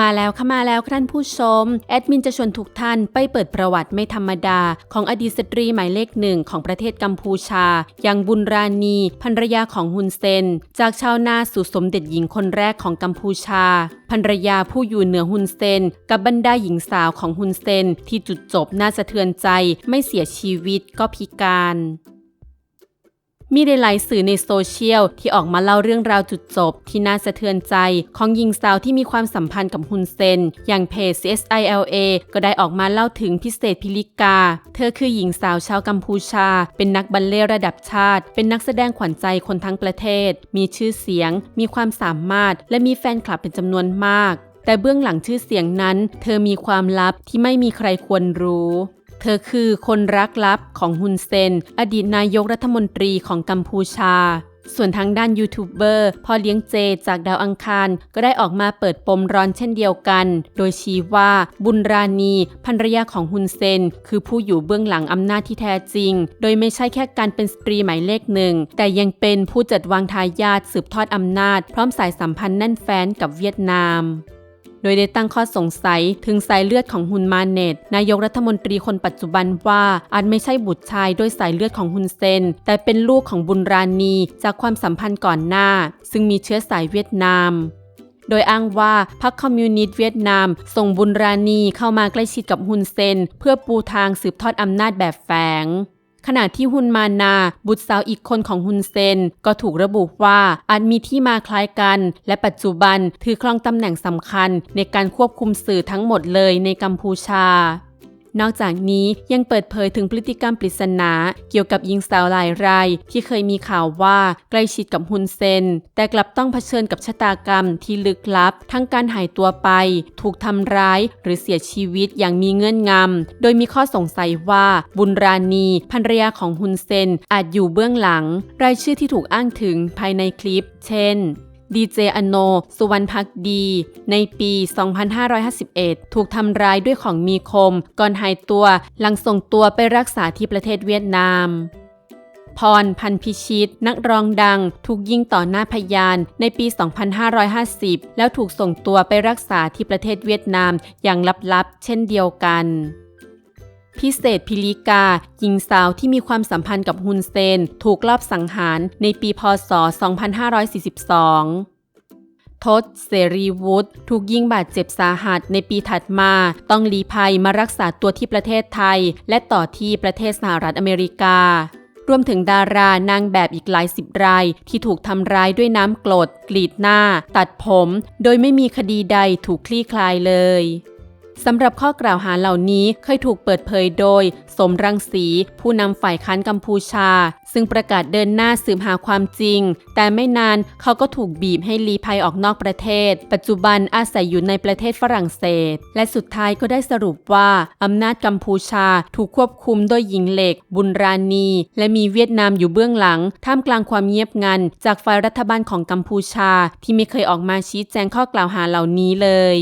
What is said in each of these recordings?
มาแล้วค่ะมาแล้วท่านผู้ชม แอดมินจะชวนทุกท่านไปเปิดประวัติไม่ธรรมดา ของอดีตสตรีหมายเลขหนึ่งของประเทศกัมพูชา อย่างบุญราณีภรรยาของฮุนเซน จากชาวนาสู่สมเด็จหญิงคนแรกของกัมพูชาภรรยาผู้อยู่เหนือฮุนเซน กับบรรดาหญิงสาวของฮุนเซน ที่จุดจบน่าสะเทือนใจไม่เสียชีวิตก็พิการ มีหลายๆสื่อในโซเชียลที่ออกมาเล่าเรื่องราวจุดจบ ที่น่าสะเทือนใจของหญิงสาวที่มีความสัมพันธ์กับฮุนเซน อย่างเพจ CSILA ก็ได้ออกมาเล่าถึงพิเศษพิลิกา เธอคือหญิงสาวชาวกัมพูชา เป็นนักบัลเล่ระดับชาติ เป็นนักแสดงขวัญใจคนทั้งประเทศ มีชื่อเสียง มีความสามารถ และมีแฟนคลับเป็นจำนวนมาก แต่เบื้องหลังชื่อเสียงนั้น เธอมีความลับที่ไม่มีใครควรรู้ ธอคือคนรักลับของฮุนเซน อดีตนายกรัฐมนตรีของกัมพูชา ส่วนทางด้านยูทูบเบอร์พ่อเลี้ยงเจจากดาวอังคาร ก็ได้ออกมาเปิดปมร้อนเช่นเดียวกัน โดยชี้ว่าบุญราณีภรรยาของฮุนเซน คือผู้อยู่เบื้องหลังอำนาจที่แท้จริง โดยไม่ใช่แค่การเป็นสตรีหมายเลขหนึ่ง แต่ยังเป็นผู้จัดวางทายาทสืบทอดอำนาจ พร้อมสายสัมพันธ์แน่นแฟ้นกับเวียดนาม ดยได้ตั้งข้อสงสัยถึงสายเลือดของฮุนมาเนตนายกรัฐมนตรีคนปัจจุบันว่าอาจไม่ใช่บุตรชายด้วยสายเลือดของฮุนเซน แต่เป็นลูกของบุญราณีจากความสัมพันธ์ก่อนหน้า ซึ่งมีเชื้อสายเวียดนามโดยอ้างว่าพรรคคอมมิวนิสต์เวียดนาม ส่งบุญราณีเข้ามาใกล้ชิดกับฮุนเซน เพื่อปูทางสืบทอดอำนาจแบบแฝง ขณะที่ฮุนมานา บุตรสาวอีกคนของฮุนเซน ก็ถูกระบุว่าอาจมีที่มาคล้ายกัน และปัจจุบันถือครองตำแหน่งสำคัญในการควบคุมสื่อทั้งหมดเลยในกัมพูชา นอกจากนี้ยังเปิดเผยถึงพฤติกรรมปริศนาเกี่ยวกับหญิงสาวหลายราย ที่เคยมีข่าวว่าใกล้ชิดกับฮุนเซน แต่กลับต้องเผชิญกับชะตากรรมที่ลึกลับ ทั้งการหายตัวไป ถูกทำร้าย หรือเสียชีวิตอย่างมีเงื่อนงำ โดยมีข้อสงสัยว่าบุญราณีภรรยาของฮุนเซนอาจอยู่เบื้องหลัง รายชื่อที่ถูกอ้างถึงภายในคลิป เช่น ดีเจอโน สุวรรณพักดี ในปี 2551 ถูกทำร้ายด้วยของมีคม ก่อนหายตัว หลังส่งตัวไปรักษาที่ประเทศเวียดนาม พร พันพิชิต นักร้องดัง ถูกยิงต่อหน้าพยานในปี 2550 แล้วถูกส่งตัวไปรักษาที่ประเทศเวียดนามอย่างลับๆ เช่นเดียวกัน พิเศษพิลิกาหญิงสาวที่มีความสัมพันธ์กับฮุนเซน ถูกลอบสังหารในปีพศ 2542ทศเสรีวุฒิถูกยิงบาดเจ็บสาหัสในปีถัดมา ต้องลีภัยมารักษาตัวที่ประเทศไทย และต่อที่ประเทศสหรัฐอเมริกา รวมถึงดารานางแบบอีกหลายสิบราย ที่ถูกทำร้ายด้วยน้ำกรด กรีดหน้า ตัดผม โดยไม่มีคดีใดถูกคลี่คลายเลย สำหรับข้อกล่าวหาเหล่านี้เคยถูกเปิดเผยโดย สมรังสี ผู้นำฝ่ายค้านกัมพูชา ซึ่งประกาศเดินหน้าสืบหาความจริง แต่ไม่นานเขาก็ถูกบีบให้ลี้ภัยออกนอกประเทศ ปัจจุบันอาศัยอยู่ในประเทศฝรั่งเศส และสุดท้ายก็ได้สรุปว่าอำนาจกัมพูชาถูกควบคุมโดยหญิงเหล็ก บุญราณี และมีเวียดนามอยู่เบื้องหลัง ท่ามกลางความเงียบงัน จากฝ่ายรัฐบาลของกัมพูชา ที่ไม่เคยออกมาชี้แจงข้อกล่าวหาเหล่านี้เลย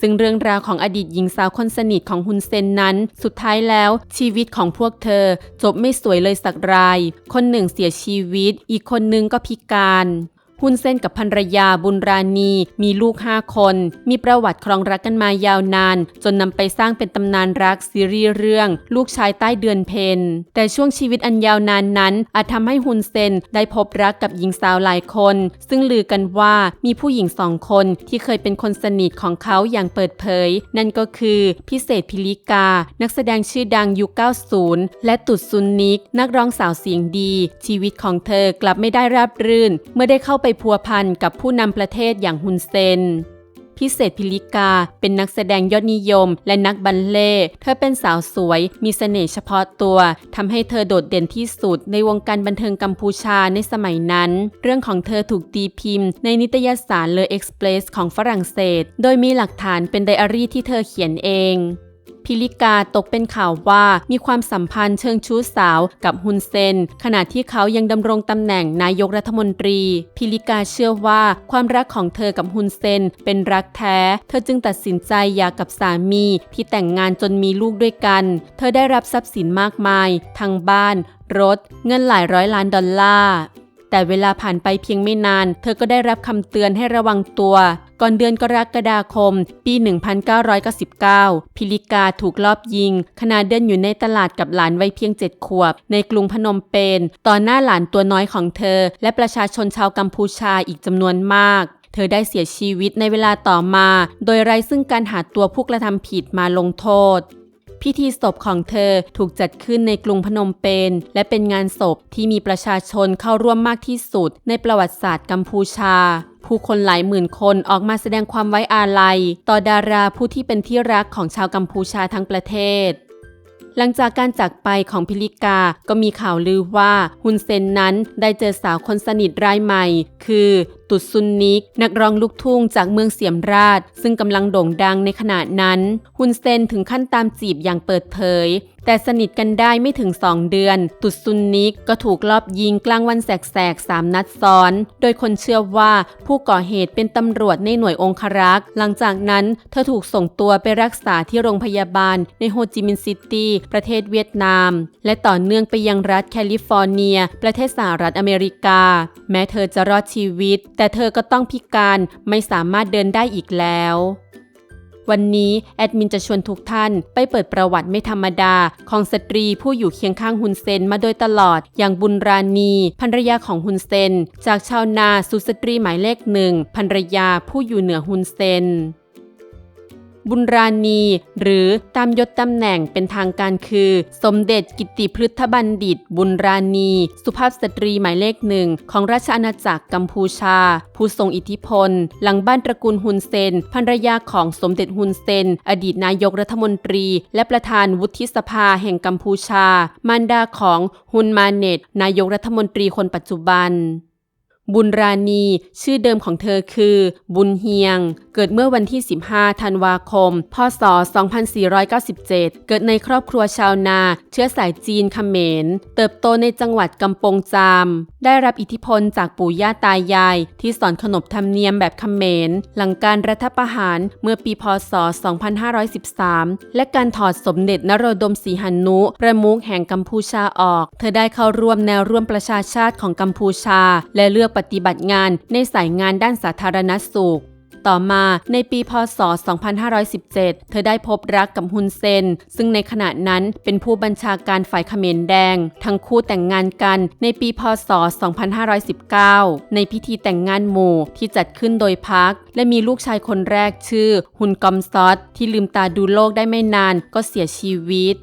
ซึ่งเรื่องราวของอดีตหญิงสาวคนสนิทของฮุนเซนนั้น สุดท้ายแล้ว ชีวิตของพวกเธอ จบไม่สวยเลยสักราย คนหนึ่งเสียชีวิต อีกคนนึงก็พิการ ฮุนเซนกับภรรยาบุญราณี มีลูกห้าคน มีประวัติครองรักกันมายาวนาน จนนำไปสร้างเป็นตำนานรักซีรีส์เรื่อง ลูกชายใต้เดือนเพนแต่ช่วงชีวิตอันยาวนานนั้น อาจทำให้ฮุนเซนได้พบรักกับหญิงสาวหลายคน ซึ่งลือกันว่ามีผู้หญิงสองคนที่เคยเป็นคนสนิทของเขาอย่างเปิดเผย นั่นก็คือพิเศษพิลิกา นักแสดงชื่อดังยุค 90 และตุดซุนนิก นักร้องสาวเสียงดี ชีวิตของเธอกลับไม่ได้ราบรื่น เมื่อได้เข้าไปพัวพันกับผู้นำประเทศอย่างฮุนเซน พิเศษพิลิกาเป็นนักแสดงยอดนิยม และนักบัลเล่ เธอเป็นสาวสวย มีเสน่ห์เฉพาะตัวทำให้เธอโดดเด่นที่สุดในวงการบันเทิงกัมพูชาในสมัยนั้น เรื่องของเธอถูกตีพิมพ์ ในนิตยสารเลอเอ็กซ์เพรสของฝรั่งเศส โดยมีหลักฐานเป็นไดอารี่ที่เธอเขียนเอง พิลิกาตกเป็นข่าวว่ามีความสัมพันธ์เชิงชู้สาวกับฮุนเซน ขณะที่เขายังดำรงตำแหน่งนายกรัฐมนตรี พิลิกาเชื่อว่าความรักของเธอกับฮุนเซนเป็นรักแท้ เธอจึงตัดสินใจหย่ากับสามีที่แต่งงานจนมีลูกด้วยกัน เธอได้รับทรัพย์สินมากมาย ทั้งบ้าน รถ เงินหลายร้อยล้านดอลลาร์แต่เวลาผ่านไปเพียงไม่นาน เธอก็ได้รับคำเตือนให้ระวังตัว ก่อนเดือนกรกฎาคม ปี 1999 พิลิกาถูกลอบยิง ขณะเดินอยู่ในตลาดกับหลานวัยเพียงเจ็ดขวบ ในกรุงพนมเปญต่อหน้าหลานตัวน้อยของเธอ และประชาชนชาวกัมพูชาอีกจำนวนมากเธอได้เสียชีวิตในเวลาต่อมา โดยไร้ซึ่งการหาตัวผู้กระทำผิดมาลงโทษ พิธีศพของเธอถูกจัดขึ้นในกรุงพนมเปญและเป็นงานศพที่มีประชาชนเข้าร่วมมากที่สุด ในประวัติศาสตร์กัมพูชาผู้คนหลายหมื่นคนออกมาแสดงความไว้อาลัย ต่อดาราผู้ที่เป็นที่รักของชาวกัมพูชาทั้งประเทศ หลังจากการจากไปของพิลิกา ก็มีข่าวลือว่าฮุนเซนนั้นได้เจอสาวคนสนิทรายใหม่ คือ ตุดซุนนิก นักร้องลูกทุ่งจากเมืองเสียมราช ซึ่งกำลังโด่งดังในขณะนั้น ฮุนเซนถึงขั้นตามจีบอย่างเปิดเผย แต่สนิทกันได้ไม่ถึง 2 เดือน ตุดซุนนิกก็ถูกลอบยิงกลางวันแสกๆ 3 นัดซ้อน โดยคนเชื่อว่าผู้ก่อเหตุเป็นตำรวจในหน่วยองครักษ์ หลังจากนั้นเธอถูกส่งตัวไปรักษาที่โรงพยาบาลในโฮจิมินห์ซิตี้ประเทศเวียดนาม และต่อเนื่องไปยังรัฐแคลิฟอร์เนีย ประเทศสหรัฐอเมริกา แม้เธอจะรอดชีวิต แแต่เธอก็ต้องพิการไม่สามารถเดินได้อีกแล้ว วันนี้แอดมินจะชวนทุกท่านไปเปิดประวัติไม่ธรรมดา ของสตรีผู้อยู่เคียงข้างฮุนเซนมาโดยตลอดอย่างบุญราณีภรรยาของฮุนเซน จากชาวนาสุสตรีหมายเลขหนึ่งภรรยาผู้อยู่เหนือฮุนเซน บุญราณี หรือตามยศตำแหน่งเป็นทางการคือ สมเด็จกิติพฤทธบัณฑิต บุญราณี สุภาพสตรีหมายเลขหนึ่งของราชอาณาจักรกัมพูชา ผู้ทรงอิทธิพล หลังบ้านตระกูลฮุนเซนภรรยาของสมเด็จฮุนเซน อดีตนายกรัฐมนตรี และประธานวุฒิสภาแห่งกัมพูชา มารดาของฮุนมาเนตนายกรัฐมนตรีคนปัจจุบัน บุญราณี ชื่อเดิมของเธอคือ บุญเฮียง เกิดเมื่อวันที่ 15 ธันวาคม พศ 2497 เกิดในครอบครัวชาวนา เชื้อสายจีนเขมร เติบโตในจังหวัดกำปงจาม ได้รับอิทธิพลจากปู่ย่าตายาย ที่สอนขนบธรรมเนียมแบบเขมร หลังการรัฐประหารเมื่อปี พศ 2513 และการถอดสมเด็จนโรดมศรีหนุ ประมุขแห่งกัมพูชาออก เธอได้เข้าร่วมแนวร่วมประชาชาติของกัมพูชา และเลือกปฏิบัติงานในสายงานด้านสาธารณสุข ต่อมาในปีพศ 2517 เธอได้พบรักกับฮุนเซน ซึ่งในขณะนั้นเป็นผู้บัญชาการฝ่ายเขมรแดง ทั้งคู่แต่งงานกันในปีพศ 2519 ในพิธีแต่งงานหมู่ที่จัดขึ้นโดยพัก และมีลูกชายคนแรกชื่อ ฮุนกอมซอตที่ลืมตาดูโลกได้ไม่นานก็เสียชีวิต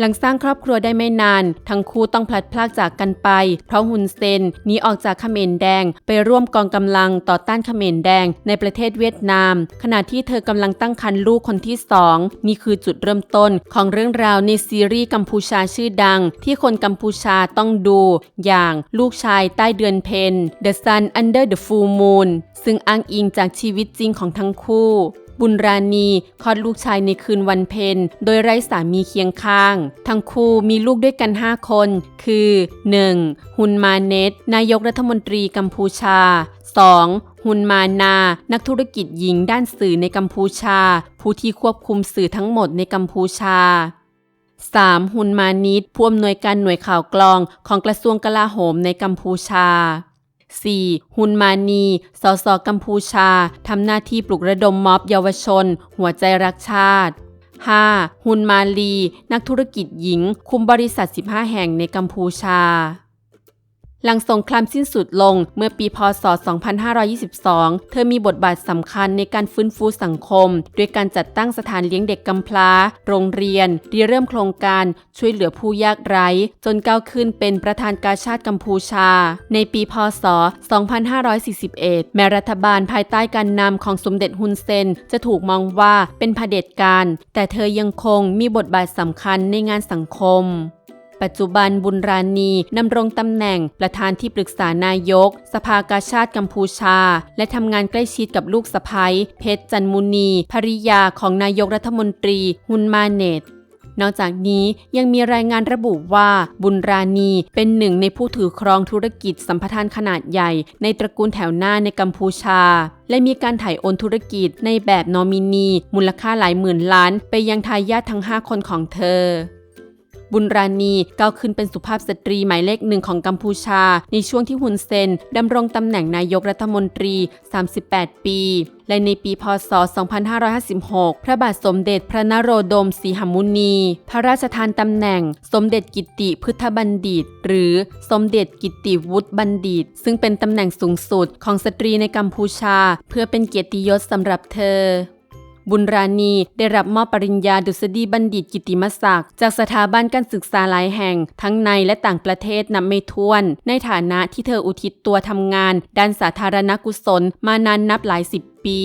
หลังสร้างครอบครัวได้ไม่นาน ทั้งคู่ต้องพลัดพรากจากกันไป เพราะฮุนเซนหนีออกจากเขมรแดง ไปร่วมกองกำลังต่อต้านเขมรแดงในประเทศเวียดนาม ขณะที่เธอกำลังตั้งครรภ์ลูกคนที่สองนี่คือจุดเริ่มต้นของเรื่องราวในซีรีส์กัมพูชาชื่อดัง ที่คนกัมพูชาต้องดู อย่างลูกชายใต้เดือนเพน The Sun Under the Full Moon ซึ่งอ้างอิงจากชีวิตจริงของทั้งคู่ บุญราณีคลอดลูกชายในคืนวันเพ็ญโดยไร้สามีเคียงข้าง ทั้งคู่มีลูกด้วยกัน 5 คน คือ 1. ฮุนมาเนตนายกรัฐมนตรีกัมพูชา 2. ฮุนมานา นักธุรกิจหญิงด้านสื่อในกัมพูชา ผู้ที่ควบคุมสื่อทั้งหมดในกัมพูชา 3. ฮุนมานิดผู้อำนวยการหน่วยข่าวกรองของกระทรวงกลาโหมในกัมพูชา 4. ฮุนมานี สสกัมพูชา ทำหน้าที่ปลุกระดมม็อบเยาวชน หัวใจรักชาติ 5. ฮุนมาลี นักธุรกิจหญิง คุมบริษัท 15 แห่งในกัมพูชา หลังสงครามสิ้นสุดลงเมื่อปีพศ 2522 เธอมีบทบาทสำคัญในการฟื้นฟูสังคม ด้วยการจัดตั้งสถานเลี้ยงเด็กกำพร้า โรงเรียนริเริ่มโครงการช่วยเหลือผู้ยากไร้ จนก้าวขึ้นเป็นประธานกาชาติกัมพูชา ในปีพศ 2541 แม้รัฐบาลภายใต้การนำของสมเด็จฮุนเซน จะถูกมองว่าเป็นเผด็จการ แต่เธอยังคงมีบทบาทสำคัญในงานสังคม ปัจจุบันบุญราณีดำรงตำแหน่งประธานที่ปรึกษานายก สภากาชาติกัมพูชา และทำงานใกล้ชิดกับลูกสะใภ้เพชรจันมุนี ภริยาของนายกรัฐมนตรีฮุนมาเนตนอกจากนี้ยังมีรายงานระบุว่าบุญราณีเป็นหนึ่งในผู้ถือครองธุรกิจสัมปทานขนาดใหญ่ ในตระกูลแถวหน้าในกัมพูชา และมีการถ่ายโอนธุรกิจในแบบนอมินี มูลค่าหลายหมื่นล้าน ไปยังทายาททั้ง 5 คนของเธอ บุญราณีก้าวขึ้นเป็นสุภาพสตรีหมายเลขหนึ่งของกัมพูชา ในช่วงที่ฮุนเซนดำรงตำแหน่งนายกรัฐมนตรี 38 ปี และในปีพศ 2556 พระบาทสมเด็จพระนโรดมสีหมุนี พระราชทานตำแหน่ง สมเด็จกิติพุทธบัณฑิต หรือสมเด็จกิติวุฒิบัณฑิต ซึ่งเป็นตำแหน่งสูงสุดของสตรีในกัมพูชา เพื่อเป็นเกียรติยศสำหรับเธอ บุญราณี ได้รับมอบปริญญาดุษฎีบัณฑิตกิติมศักดิ์จากสถาบันการศึกษาหลายแห่ง ทั้งในและต่างประเทศนับไม่ถ้วน ในฐานะที่เธออุทิศตัวทำงาน ด้านสาธารณกุศลมานานนับหลายสิบปี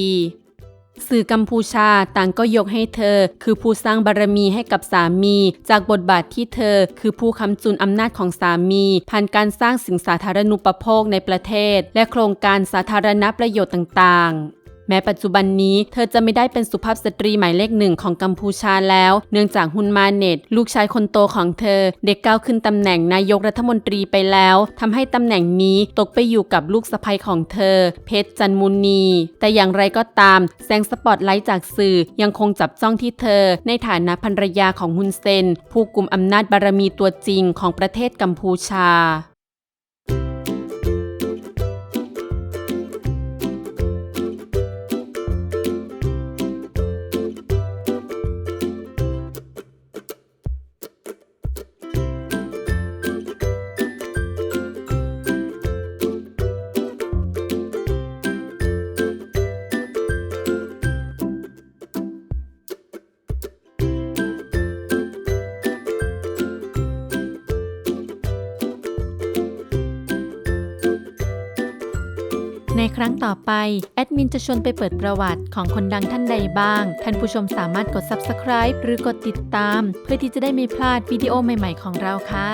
สื่อกัมพูชาต่างก็ยกให้เธอ คือผู้สร้างบารมีให้กับสามี จากบทบาทที่เธอ คือผู้คำจุนอำนาจของสามี ผ่านการสร้างสิ่งสาธารณูปโภคในประเทศ และโครงการสาธารณประโยชน์ต่างๆ แม้ปัจจุบันนี้เธอจะไม่ได้เป็นสุภาพสตรีหมายเลขหนึ่งของกัมพูชาแล้ว เนื่องจากฮุนมาเน็ตลูกชายคนโตของเธอ เด็กก้าวขึ้นตำแหน่งนายกรัฐมนตรีไปแล้วทำให้ตำแหน่งนี้ตกไปอยู่กับลูกสะใภ้ของเธอ เพชรจันมุนี แต่อย่างไรก็ตาม แสงสปอตไลท์จากสื่อยังคงจับจ้องที่เธอ ในฐานะภรรยาของฮุนเซน ผู้กุมอำนาจบารมีตัวจริงของประเทศกัมพูชา ในครั้งต่อไป แอดมินจะชวนไปเปิดประวัติของคนดังท่านใดบ้าง ท่านผู้ชมสามารถกด Subscribe หรือกดติดตาม เพื่อที่จะได้ไม่พลาดวิดีโอใหม่ ๆ ของเราค่ะ